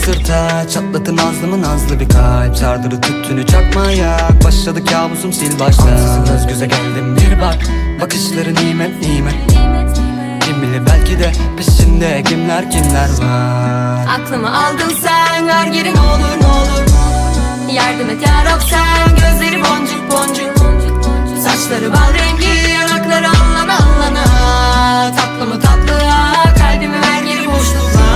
Yansırta Çatlatın nazlımı nazlı bir kalp. Sardırı tüttünü çakmaya Başladı kabusum sil baştan Ansızın göz göze geldim bir bak. Bakışları nimet nimet. Kim bilir belki de peşinde kimler kimler var. Aklımı aldın sen ver geri ne olur ne olur. Yardım et yarab sen gözleri boncuk boncuk. Saçları bal rengi yanakları allana allana. Tatlı mı tatlı ah, kalbimi ver geri boşluk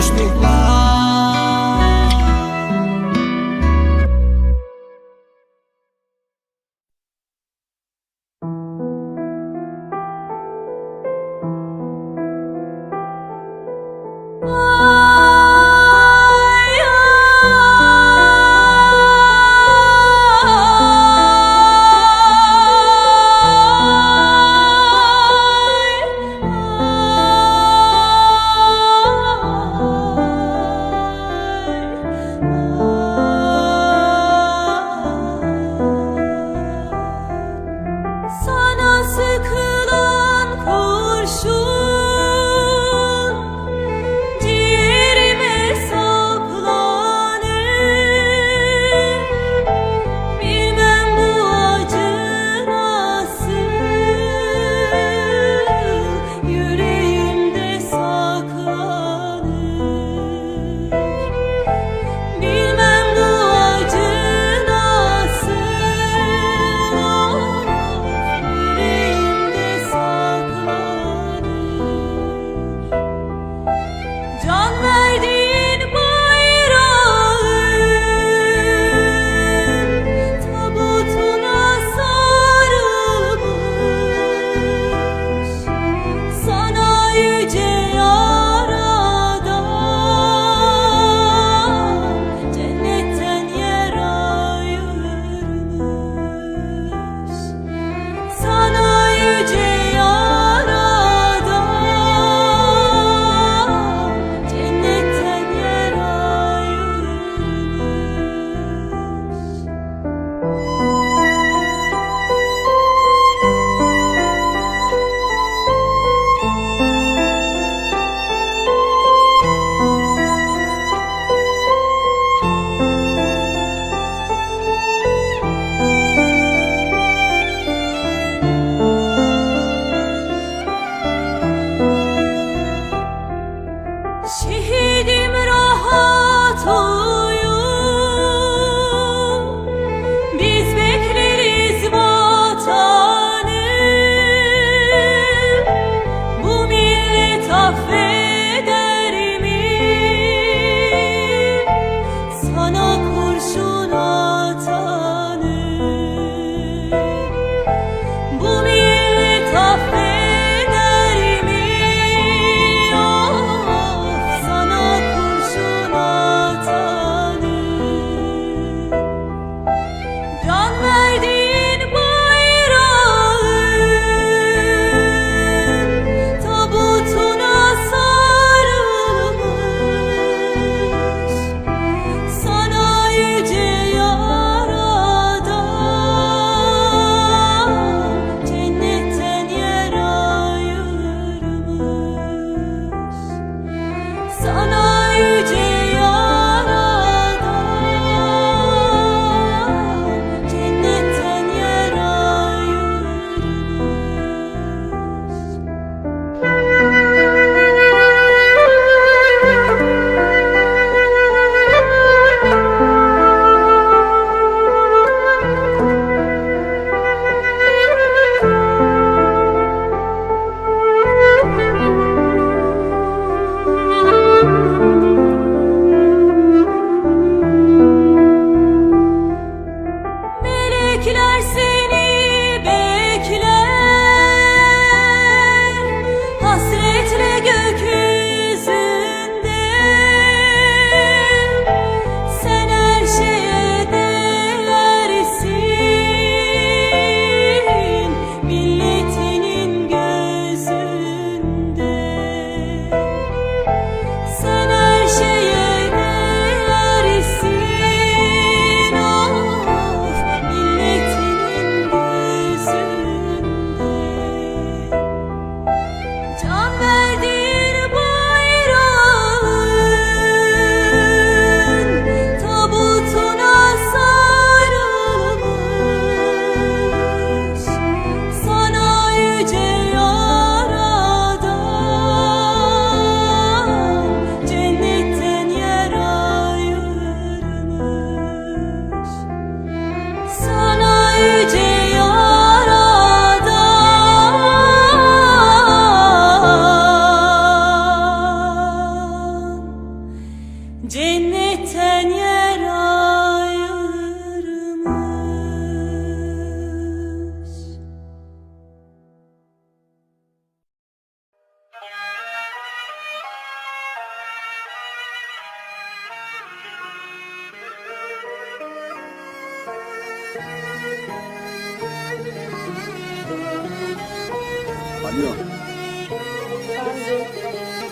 Vergili boşluk var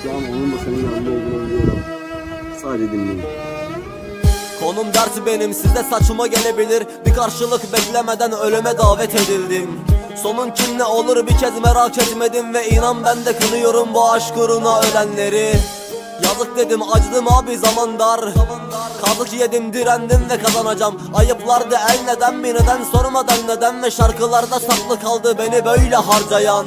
Şu an onun da senin yanında olduğunu biliyorum. Sadece dinleyin. Konum dersi benim size saçma gelebilir. Bir karşılık beklemeden ölüme davet edildim. Sonun kim ne olur bir kez merak etmedim Ve inan ben de kınıyorum bu aşk uğruna ölenleri. Yazık dedim acıdım abi zaman dar. Kazık yedim direndim ve kazanacağım. Ayıplardı el neden bir neden sormadan neden Ve şarkılarda saklı kaldı beni böyle harcayan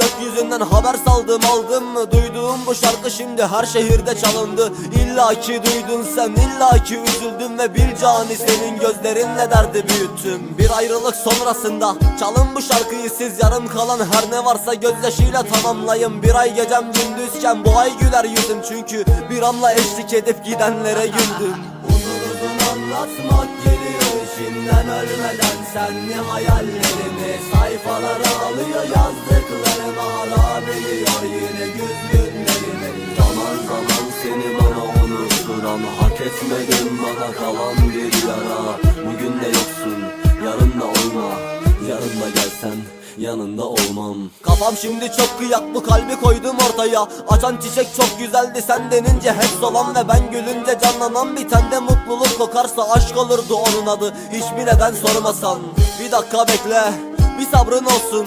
Gökyüzünden haber saldım aldım mı? Duyduğum bu şarkı şimdi her şehirde çalındı. İlla ki duydun sen illa ki üzüldüm Ve bir cani senin gözlerinle derdi büyüttüm. Bir ayrılık sonrasında çalın bu şarkıyı siz. Yarım kalan her ne varsa gözyaşıyla tamamlayın. Bir ay gecem gündüzken bu ay güler yüzüm. Çünkü bir anla eşlik edip gidenlere güldüm. Uzun anlatmak geliyor içimden ölmeden Senli hayallerimi sayfalara alıyor yazdıklarımı harap ediyor yine güz günlerimi Zaman zaman seni bana unutturan hak etmedim bana kalan bir yara. Bugün de yoksun yarın da olma. Yarın da gelsen yanında olmam. Kafam şimdi çok kıyak bu kalbi koydum ortaya. Açan çiçek çok güzeldi sen denince hep solan Ve ben gülünce canlanan bir tende mutluluk kokarsa aşk olurdu onun adı. Hiçbir neden sormasan. Bir dakika bekle bir sabrın olsun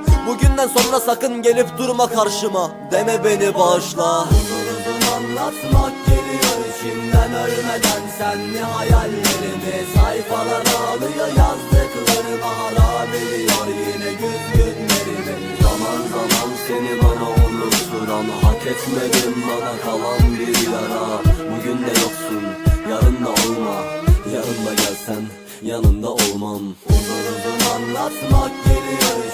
Bugünden sonra sakın gelip durma karşıma. Deme beni bağışla. Uzun anlatmak geliyor içimden. Ölmeden Senli hayallerimi sayfalara alıyor. Yazdıklarımı harap ediyor yine güz günlerimi. Zaman zaman seni bana unutturan hak etmedim bana kalan bir yara. Bugün de yoksun yarın da olma. Yarın da gelsen yanında olmam. Uzun uzun anlatmak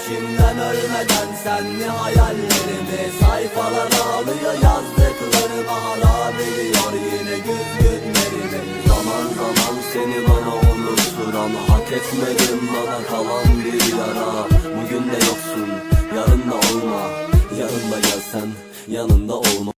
içimden ölmeden Senli hayallerimi sayfalara alıyor yazdıklarımı harap ediyor yine güz günlerimi Zaman zaman seni bana unutturan hak etmedim bana kalan bir yara. Bugün de yoksun yarın da olma. Yarın da gelsen yanında olmam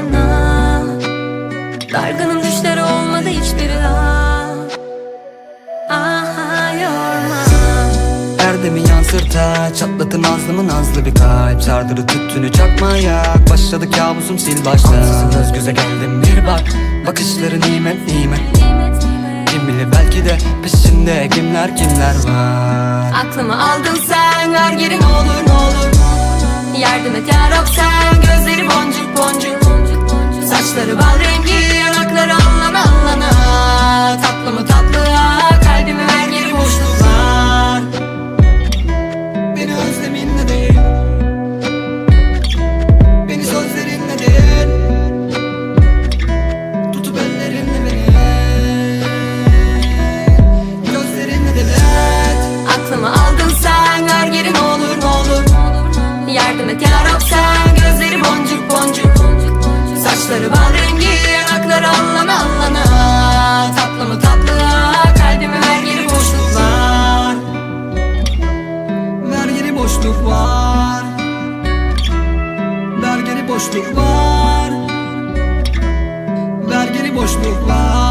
ah. Dargınım düşleri olmadı hiçbiri ah. Aha yorma. Erdemi yansırta Çatlatın nazlımı nazlı bir kalp. Sardırı tüttünü çakmaya Başladı kabusum sil baştan. Ansızın göz göze geldim bir bak Bakışları nimet nimet. Kim bilir belki de peşinde kimler kimler var. Aklımı aldın sen ver geri ne olur ne olur. Yardım et yarab sen gözleri boncuk boncuk. Saçları bal rengi boşluk var Vergili boşluk var. Vergili boşluk var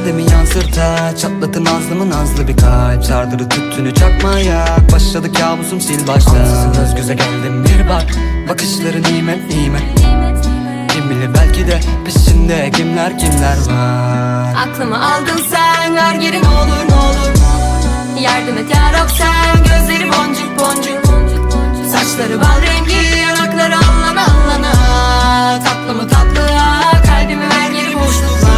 perdemi yansırta Çatlatım azlımı nazlı bir kalp. Sardırı tüttünü çakmaya Başladı kabusum sil baştan Ansızın öz göze geldim bir bak. Bakışları nimet nimet. Kim bilir belki de peşinde kimler kimler var. Aklımı aldın sen her yerim olur ne olur. Yardım et yarab sen gözleri boncuk boncuk. Saçları bal rengi yanakları anlana anlana Tatlı mı tatlıya kalbimi ver geri boşluklar